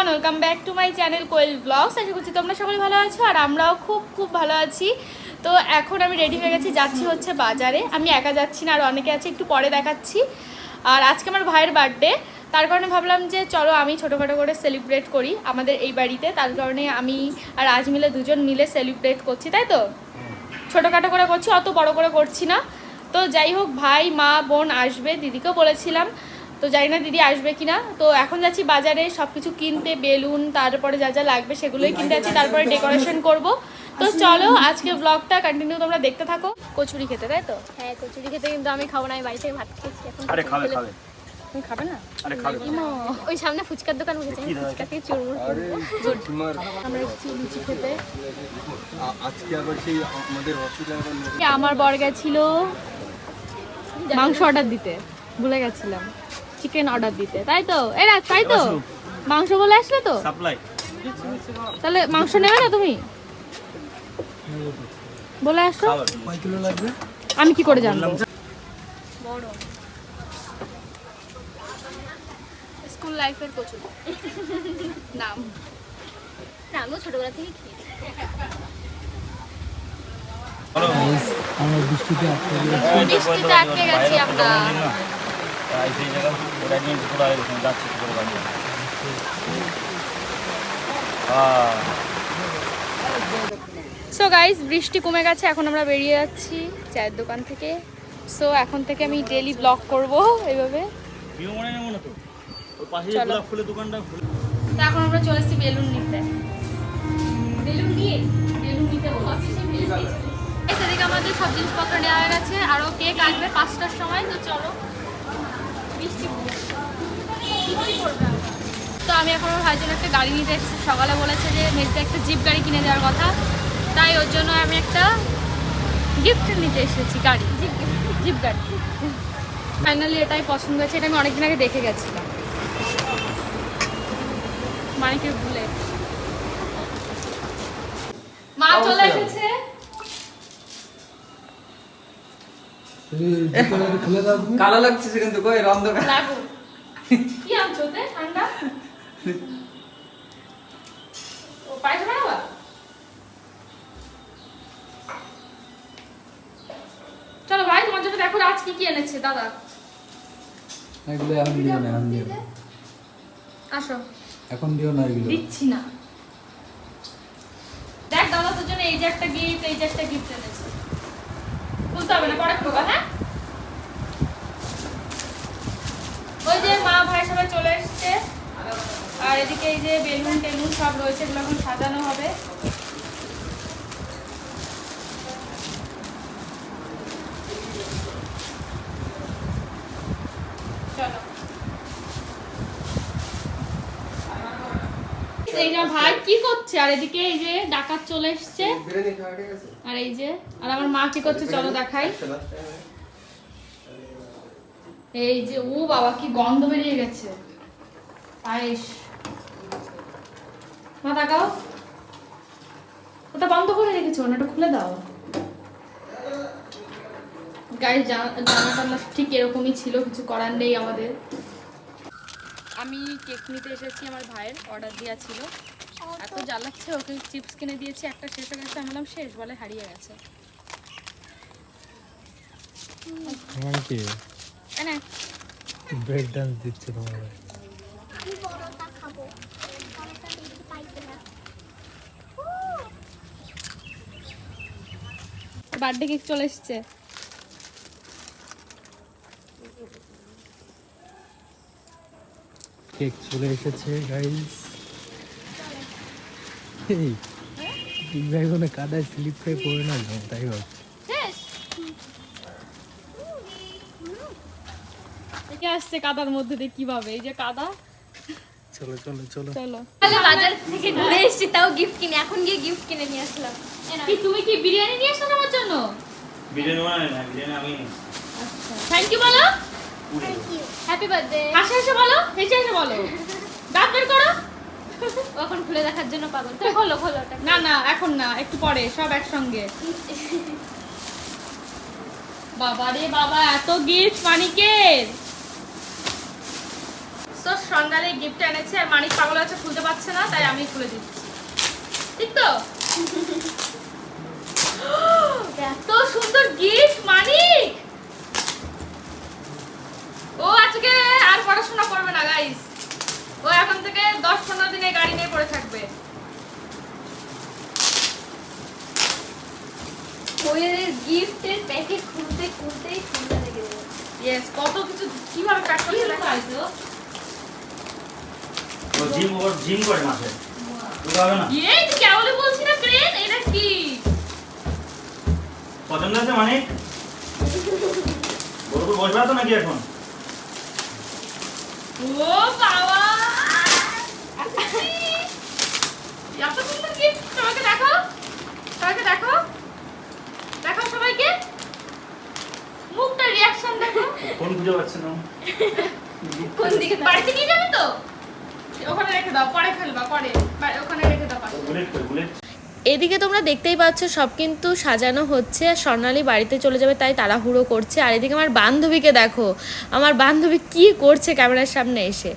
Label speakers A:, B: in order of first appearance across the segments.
A: Everyone welcome back to my channel Koel blogs আশা করছি তোমরা সকলে ভালো আছো আর আমরাও খুব খুব ভালো আছি। তো এখন আমি রেডি হয়ে গেছি, যাচ্ছি হচ্ছে বাজারে। আমি একা যাচ্ছি না, আর অনেকে আছে, একটু পরে দেখাচ্ছি। আর আজকে আমার ভাইয়ের বার্থডে তার কারণে ভাবলাম যে চলো আমি ছোটোখাটো করে সেলিব্রেট করি আমাদের এই বাড়িতে। তার কারণে আমি আর আজ মিলে দুজন মিলে সেলিব্রেট করছি, তাই তো? ছোটোখাটো করে করছি, অত বড় করে করছি না। তো যাই হোক, ভাই, মা, বোন আসবে, দিদিকেও বলেছিলাম। তো জানি না দিদি আসবে কিনা। তো এখন যাচ্ছি বাজারে সব কিছু কিনতে বেলুন তারপরে যা যা লাগবে সেগুলোই কিনতে যাচ্ছি তারপরে ডেকোরেশন করব। তো চলো আজকে ব্লগটা কন্টিনিউ তোমরা দেখতে থাকো। কচুরি খেতে তাই তো?
B: হ্যাঁ কচুরি খেতে কিন্তু আমি খাব না আমি বাড়ি থেকে ভাত খেয়েছি এখন
C: আরে খাবে খাবে।
A: তুমি খাবে না?
C: আরে খাবে।
B: ওই সামনে ফুচকার দোকান বসেছে
C: কি?
B: ফুচকা থেকে চুরমুর
A: আমরা এসেছি লুচি খেতে।
D: আজকে আবার সেই আমাদের হসপিটালে
A: আমার বর গেছিল মাংস অর্ডার দিতে ভুলে গেছিলাম। চিকেন অর্ডার দিতে তাই তো? এরা তাই তো? মাংস বলে আসলে তো?
C: সাপ্লাই
A: তাহলে মাংস নেবে না তুমি? বলে আসো।
D: কয় কিলো লাগবে?
A: আমি কি করে জানব?
B: বড়।
A: স্কুল লাইফের কচুরি নাম।
B: আমিও ছোটবেলা থেকে খেয়েছি
D: আমরা বৃষ্টিতে আটকে
A: গেছি আমরা।
C: সেই জায়গা ওটা নিয়ে ঘোরা এরকম যাচ্ছে করে বাড়ি
A: সো গাইস বৃষ্টি কমে গেছে এখন আমরা বেরিয়ে যাচ্ছি চায়ের দোকান থেকে। সো এখন থেকে আমি ডেলি ব্লগ করব এইভাবে।
C: মনে তো
A: এখন আমরা চলে এসেছি বেলুন নিতে। বেলুন নিয়ে? বেলুন নিতে বলছি। সেদিকে আমাদের সব জিনিসপত্র নেওয়া হয়ে গেছে। আরও কেক আসবে পাঁচটার সময় তো চলো। তো আমি এখন আমার ভাইয়ের জন্য একটা গাড়ি নিতে এসেছি। সকালে বলেছে যে মেজদা একটা জিপ গাড়ি কিনে দেওয়ার কথা। তাই ওর জন্য আমি একটা গিফট নিতে এসেছি গাড়ি। জিপ গাড়ি। ফাইনালি এটাই পছন্দ হয়েছে এটা আমি অনেকদিন আগে দেখে গেছিলাম। মানিকের ভুলে মা চলে এসেছে
D: খুলে দাও
E: কালো লাগছে কিন্তু কই অন্ধকার।
A: কি আনছো ওতে? ঠান্ডা? ও পায়েস বানাবা চলো ভাই তোমার জন্য দেখো আজ কি এনেছে দাদা।
D: এগুলো এখন দিও না এখন দিও।
A: আসো।
D: এখন দিও না এগুলো।
A: দিচ্ছি না। দেখ দাদা তোর জন্য এই যে একটা গিফট এই যে একটা গিফট বুঝতে হবে না, পরে খোকা হ্যাঁ? ওই যে মা ভাই সবাই চলে এসছে। আর এদিকে এই যে বেলুন টেলুন সব রয়েছে, এগুলো এখন সাজানো হবে। করছে আর এদিকে এই যে ডাকাত চলে এসছে। আর এই যে আর আমার মা কি করছে চলো দেখাই। এই যে ও বাবা কি গন্ধ বেরিয়ে গেছে। পায়েস মা তাকাও। ওটা বন্ধ করে রেখেছো না ওটা খুলে দাও। গায়ে জামা টামা ঠিক এরকমই ছিল কিছু করার নেই আমাদের। আমি কেক নিতে এসেছি আমার ভাইয়ের অর্ডার দেওয়া ছিল। এত জ্বালাচ্ছে ওকে চিপস কিনে দিয়েছি একটা শেষ হয়ে গেছে আমি বললাম শেষ বলে হারিয়ে গেছে।
D: ব্রেক ডান্স দিচ্ছে তোমার
A: বার্থডে কেক চলে এসছে।
D: কেক চলে এসেছে গাইস এই বিগ ব্যাগনে কাদায় স্লিপ খেয়ে পড়ে না তাই ভাব
A: আসছে কাদার মধ্যে দিয়ে কীভাবে এই যে কাদা।
D: চলো চলো চলো।
A: চলো।
B: বাজার থেকে ঘুরে এসেছি তাও গিফট কিনে এখন গিয়ে গিফট কিনে নিয়ে আসলাম।
A: কি তুমি কি বিরিয়ানি নিয়ে এসছো আমার জন্য?
C: বিরিয়ানি বানাই না বিরিয়ানি আমি
A: থ্যাংক ইউ বলো।
B: হ্যাপি বার্থডে
A: হাসি হাসি বলো হেসে হেসে বলো। দাঁত বের করো।
B: এখন খুলে দেখার জন্য পাগল? তুমি খোলো খোলো
A: না না এখন না একটু পরে সব একসঙ্গে। বাবা রে বাবা এত গিফট মানিকের। সো তো সন্ধ্যালে গিফট এনেছে আর মানিক পাগল আছে খুলতে পারছে না তাই আমি খুলে দিচ্ছি। ঠিক তো? এত সুন্দর গিফট মানিক! ও আজকে আর পড়াশোনা করবে না গাইস ও এখন থেকে দশ পনেরো দিনে গাড়ি নিয়ে পড়ে থাকবে।
B: কোয়েলের গিফটের প্যাকেট খুলতে খুলতেই সুন্দর লেগে যাবে
A: ইয়েস কত কিছু কীভাবে প্যাক
C: ও জিম ওর জিম করে না?
A: এই তুই না ক্রেন এটা কি?
C: পছন্দ আছে মানে? বসবে তো নাকি এখন?
A: ও বাবা এত সুন্দর গিফট সবাইকে দেখো। সবাইকে দেখো। দেখো সবাইকে। মুখটা রিয়াকশন দেখো।
C: পাচ্ছে না?
B: কোন দিকে?
A: বাড়িতে নিয়ে যাবে তো? ওখানে রেখে দাও পরে ফেলবা পরে। ওখানে রেখে দাও
C: বুলেট
F: এদিকে তোমরা দেখতেই পাচ্ছ, সব কিন্তু সাজানো হচ্ছে আর স্বর্ণালী বাড়িতে চলে যাবে, তাই তাড়াহুড়ো করছে। আর এদিকে আমার বান্ধবীকে দেখো, আমার বান্ধবী কি করছে ক্যামেরার সামনে এসে।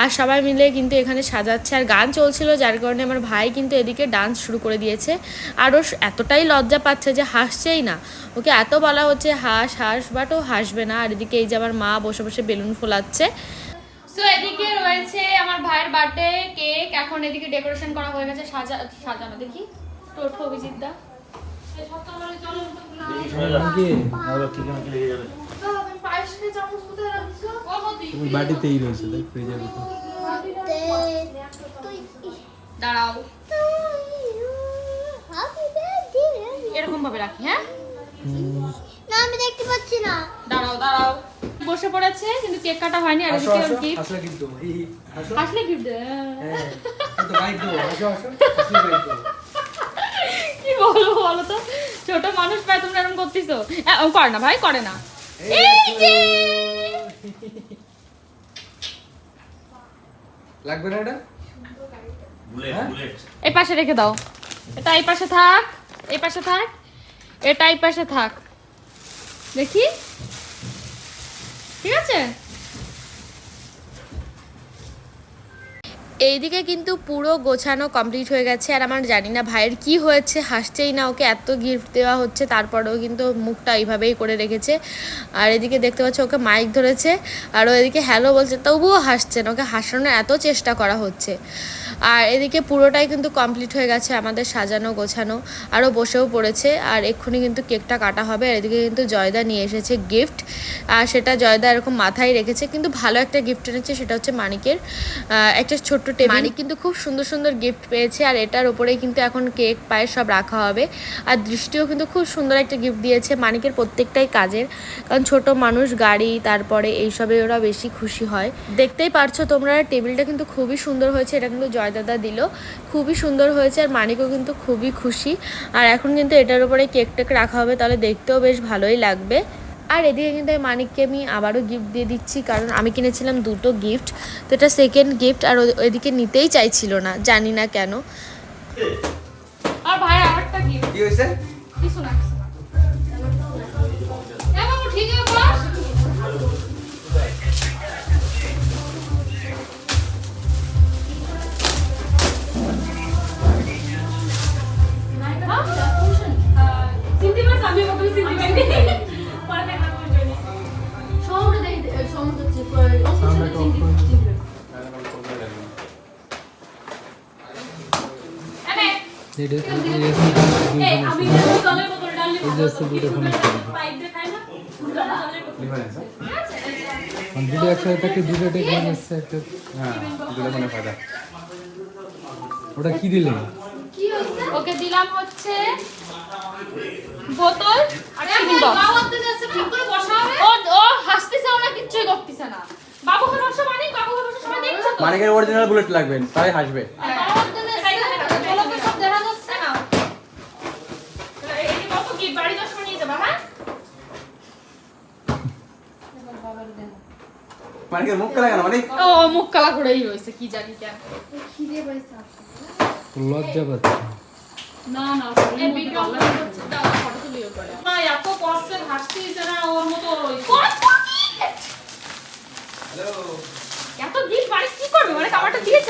F: আর সবাই মিলে কিন্তু এখানে সাজাচ্ছে। আর গান চলছিল, যার কারণে আমার ভাই কিন্তু এদিকে ডান্স শুরু করে দিয়েছে। আর ও এতটাই লজ্জা পাচ্ছে যে হাসছেই না। ওকে এত বলা হচ্ছে, হাস হাস বাট ও হাসবে না। আর এদিকে এই যে আমার মা বসে বসে বেলুন ফোলাচ্ছে।
A: সো এদিকে রয়েছে আমার ভাইয়ের বার্থডে কেক এখন এদিকে ডেকোরেশন করা হয়ে গেছে, সাজা, সাজানো। দেখি। টোটো অভিজিৎ দা? মানে তুমি
D: বাটিতেই রয়েছে ফ্রিজের
A: দাঁড়াও।
B: হ্যাপি
A: এরকম ভাবে রাখি হ্যাঁ?
B: না আমি দেখতে পাচ্ছি না।
A: দাঁড়াও দাঁড়াও। বসে পড়েছে কিন্তু কেক কাটা হয়নি আর এদিকে ওর গিফট
D: আসলে
A: গিফট
D: হ্যাঁ তো গাইড দেবো। আসো আসো আসলে গাইড দেবো।
A: কি বলব বলো তো। ছোট মানুষ পায় তোমরা এরকম করতেছো? করে না ভাই করে না। এই যে!
E: লাগবে না এটা?
C: বুলেট
D: হ্যাঁ?
C: বুলেট
A: এই পাশে রেখে দাও। এটা এই পাশে থাক এই পাশে থাক এটা এই পাশে থাক। দেখি? ঠিক আছে?
F: এইদিকে কিন্তু পুরো গোছানো কমপ্লিট হয়ে গেছে, আর আমার জানি না ভাইয়ের কি হয়েছে, হাসছেই না ওকে, এত গিফট দেওয়া হচ্ছে, তারপরেও কিন্তু মুখটা এইভাবেই করে রেখেছে। আর এদিকে দেখতে পাচ্ছ ওকে মাইক ধরেছে, আর ও এদিকে হ্যালো বলছে, তবুও হাসছেন ওকে হাসানোর এত চেষ্টা করা হচ্ছে। আর এদিকে পুরোটাই কিন্তু কমপ্লিট হয়ে গেছে আমাদের সাজানো, গোছানো আরও বসেও পড়েছে। আর এক্ষুনি কিন্তু কেকটা কাটা হবে। আর এদিকে কিন্তু জয়দা নিয়ে এসেছে গিফট আর সেটা জয়দা এরকম মাথায় রেখেছে। কিন্তু ভালো একটা গিফট এনেছে, সেটা হচ্ছে মানিকের একটা ছোট্ট টেবিল মানিক কিন্তু খুব সুন্দর সুন্দর গিফট পেয়েছে। আর এটার উপরেই কিন্তু এখন কেক, পায়েস সব রাখা হবে। আর দৃষ্টিও কিন্তু খুব সুন্দর একটা গিফট দিয়েছে মানিকের প্রত্যেকটাই কাজের। কারণ ছোট মানুষ, গাড়ি, তারপরে এইসবে ওরা বেশি খুশি হয়। দেখতেই পারছ তোমরা টেবিলটা কিন্তু খুবই সুন্দর হয়েছে। এটা কিন্তু জয়দাদা দিল। খুবই সুন্দর হয়েছে আর মানিকও কিন্তু খুবই খুশি। আর এখন কিন্তু এটার উপরে কেক টেক রাখা হবে তাহলে দেখতেও বেশ ভালোই লাগবে। আর এদিকে কিন্তু এই মানিককে আমি আবারও গিফট দিয়ে দিচ্ছি কারণ আমি কিনেছিলাম দুটো গিফট তো এটা সেকেন্ড গিফট আর ওইদিকে নিতেই চাইছিল না জানি না কেন।
A: আর ভাই আরেকটা গিফট
E: কি হয়েছে?
A: কিছু না
D: দুটো একসাথে দুটো টেক একটা
E: হ্যাঁ দুটো মনে ফায়দা
D: ওটা কি দিলে
A: ওকে দিলাম হচ্ছে বোতল আর চিনি বক্স ও ও হাসতেছে না কিচ্ছুই করতেছে না। বাবুকে বসো মানে বাবুকে বসো সবাই দেখছ তো?
E: মানিকের অরিজিনাল বুলেট লাগবে তাই হাসবে।
A: মানে
E: কি মুখ কালা কেন মানে
A: ও মুখ কালা করেই হইছে কি জানি কেন।
D: পাইছে লজ্জা পাচ্ছে।
A: না না এই ভিডিও দাও ফটো তুলিও মা এত কষ্টে হাসছিস ওর মতো কি হ্যালো এত দিন বাড়ি কি করবে? মানে খাবারটা দিয়ে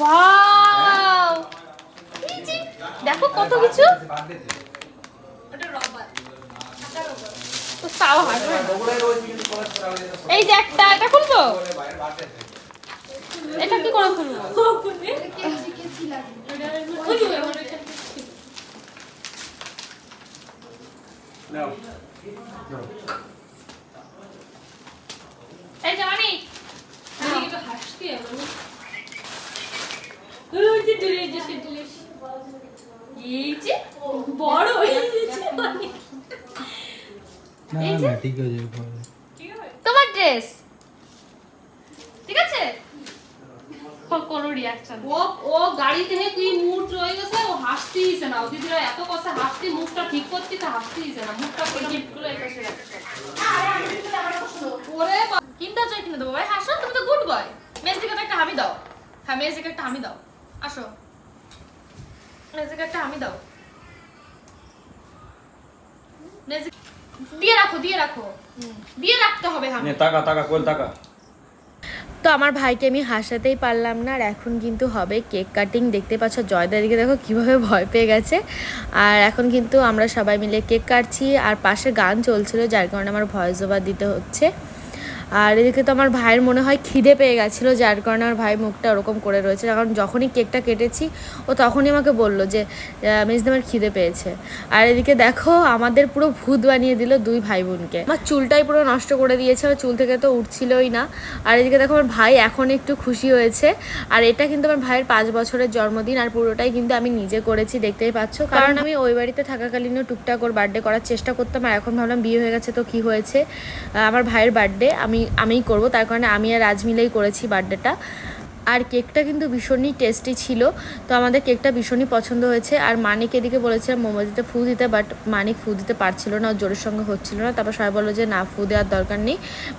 A: ওয়াও দেখো কত কিছু। হ্যাঁ। রবার রবার এই যে একটা এটা খুলবো এটা কি করে খুলবো
E: No.
A: এই যে মানি এই যে বড় হয়ে গেছে অনেক।
D: না না ঠিক আছে পরে।
A: তোমার ড্রেস ঠিক আছে? কোনো রিয়াকশন
G: ও ও গাড়ি থেকে কি মুড রয়ে গেছে? ও হাসতেইছে না। ও দিদিরা এত কথা হাসতে মুখটা ঠিক করতে তা হাসতেইছে না। মুখটা
A: গিফটগুলো এই পাশে রাখো।
G: ওরে
A: কিনতে চাই কিনে দেবো। ভাই হাসো তুমি তো গুড বয় মেজদিকে তো একটা হামি দাও। হ্যাঁ একটা হামি দাও। আসো। মেজদিকে একটা হামি দাও। মেজদিক দিয়ে রাখো দিয়ে রাখো। দিয়ে রাখতে হবে
C: নে টাকা টাকা কোল টাকা
F: তো আমার ভাইকে আমি হাসাতেই পারলাম না আর এখন কিন্তু হবে কেক কাটিং। দেখতে পাচ্ছ জয়দাদিকে দেখো কীভাবে ভয় পেয়ে গেছে। আর এখন কিন্তু আমরা সবাই মিলে কেক কাটছি আর পাশে গান চলছিল যার কারণে আমার ভয়েস ওভার দিতে হচ্ছে। আর এদিকে তো আমার ভাইয়ের মনে হয় খিদে পেয়ে গেছিল, যার কারণে আমার ভাই মুখটা ওরকম করে রয়েছে। কারণ যখনই কেকটা কেটেছি, ও তখনই আমাকে বলল যে মেজদি আমার খিদে পেয়েছে। আর এদিকে দেখো, আমাদের পুরো ভূত বানিয়ে দিল দুই ভাই বোনকে আমার চুলটাই পুরো নষ্ট করে দিয়েছে, আমার চুল থেকে তো উঠছিলই না। আর এদিকে দেখো, আমার ভাই এখন একটু খুশি হয়েছে। আর এটা কিন্তু আমার ভাইয়ের পাঁচ বছরের জন্মদিন, আর পুরোটাই কিন্তু আমি নিজে করেছি, দেখতেই পাচ্ছ। কারণ আমি ওই বাড়িতে থাকাকালীনও টুকটাক ওর বার্থডে করার চেষ্টা করতাম, আর এখন ভাবলাম বিয়ে হয়ে গেছে তো কি হয়েছে। আমার ভাইয়ের বার্থডে, আমি আমিই করব। তার কারণে আমি আর রাজ মিলেই করেছি বার্থডেটা। আর কেকটা কিন্তু ভীষণই টেস্টি ছিল। তো আমাদের কেকটা ভীষণই পছন্দ হয়েছে। আর মানিক এদিকে বলেছিলাম মোমোজিতে ফু দিতে, বাট মানিক ফু দিতে পারছিল না। জোরের সঙ্গে হচ্ছিল না। তারপর সবাই বলল যে, না ফু দেওয়ার দরকার নেই।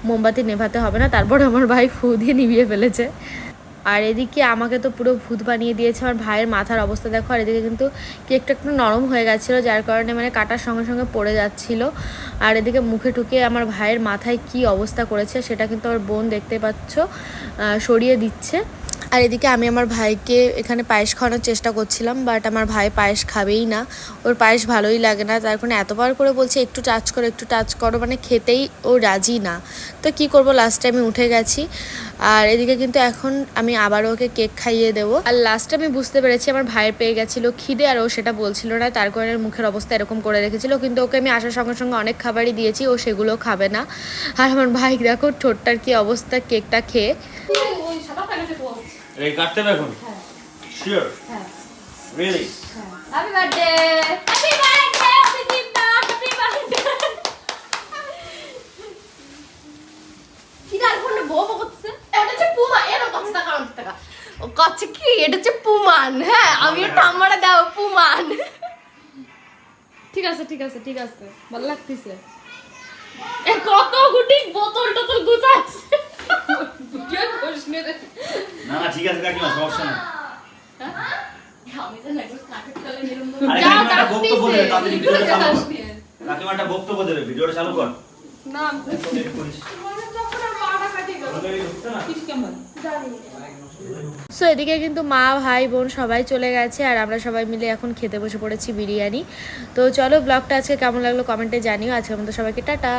F: মোমবাতি নেভাতে হবে না। তারপর আমার ভাই ফু দিয়ে নিভিয়ে ফেলেছে। আর এদিকে আমাকে তো পুরো ভূত বানিয়ে দিয়েছে, আমার ভাইয়ের মাথার অবস্থা দেখো, আর এদিকে কিন্তু কেকটা একটু নরম হয়ে গেছিল, যার কারণে মানে কাটার সঙ্গে সঙ্গে পড়ে যাচ্ছিল। আর এদিকে মুখে ঠুকে আমার ভাইয়ের মাথায় কি অবস্থা করেছে সেটা কিন্তু আমার বোন দেখতে পাচ্ছ সরিয়ে দিচ্ছে। আর এদিকে আমি আমার ভাইকে এখানে পায়েস খাওয়ানোর চেষ্টা করছিলাম বাট আমার ভাই পায়েস খাবেই না। ওর পায়েস ভালোই লাগে না, তার কারণে এতবার করে বলছে, একটু টাচ করো, একটু টাচ করো। মানে খেতেই ও রাজি না। তো কি করব লাস্টে আমি উঠে গেছি। আর এদিকে কিন্তু এখন আমি আবারও ওকে কেক খাইয়ে দেবো। আর লাস্টে আমি বুঝতে পেরেছি, আমার ভাইয়ের পেয়ে গেছিল খিদে আর ও সেটা বলছিল না, তার কারণে মুখের অবস্থা এরকম করে রেখেছিল। কিন্তু ওকে আমি আসার সঙ্গে সঙ্গে অনেক খাবারই দিয়েছি, ও সেগুলো খাবে না। আর আমার ভাই দেখো, ঠোঁটটার কি অবস্থা কেকটা খেয়ে।
C: এই কাটতে হবে এখন? Sure really
G: happy birthday
A: happy birthday অভিজিৎদা! Happy birthday
B: কি আর ফোনে বউ বউ করতেছে? এটা হচ্ছে পুমা এর কাছে টাকা আনতে টাকা। ও কাছে কি? এটা হচ্ছে পুমান হ্যাঁ। আমি একটু আমারে দাও পুমান
G: ঠিক আছে ঠিক আছে ঠিক আছে। ভালো লাগতেছে।
A: এ কত গুটি বোতল টোতল গুছাচ্ছে।
G: কে প্রশ্নের
C: না না ঠিক আছে কাকিমা সমস্যা না
B: আমি তো না
C: বক্তব্য দেবে ভিডিওটা চালু কর।
F: সো এদিকে কিন্তু মা ভাই বোন সবাই চলে গেছে আর আমরা সবাই মিলে এখন খেতে বসে পড়েছি বিরিয়ানি। তো চলো ব্লগটা আজকে কেমন লাগল কমেন্টে জানিও। আজকে আমাদের সবাইকে টাটা।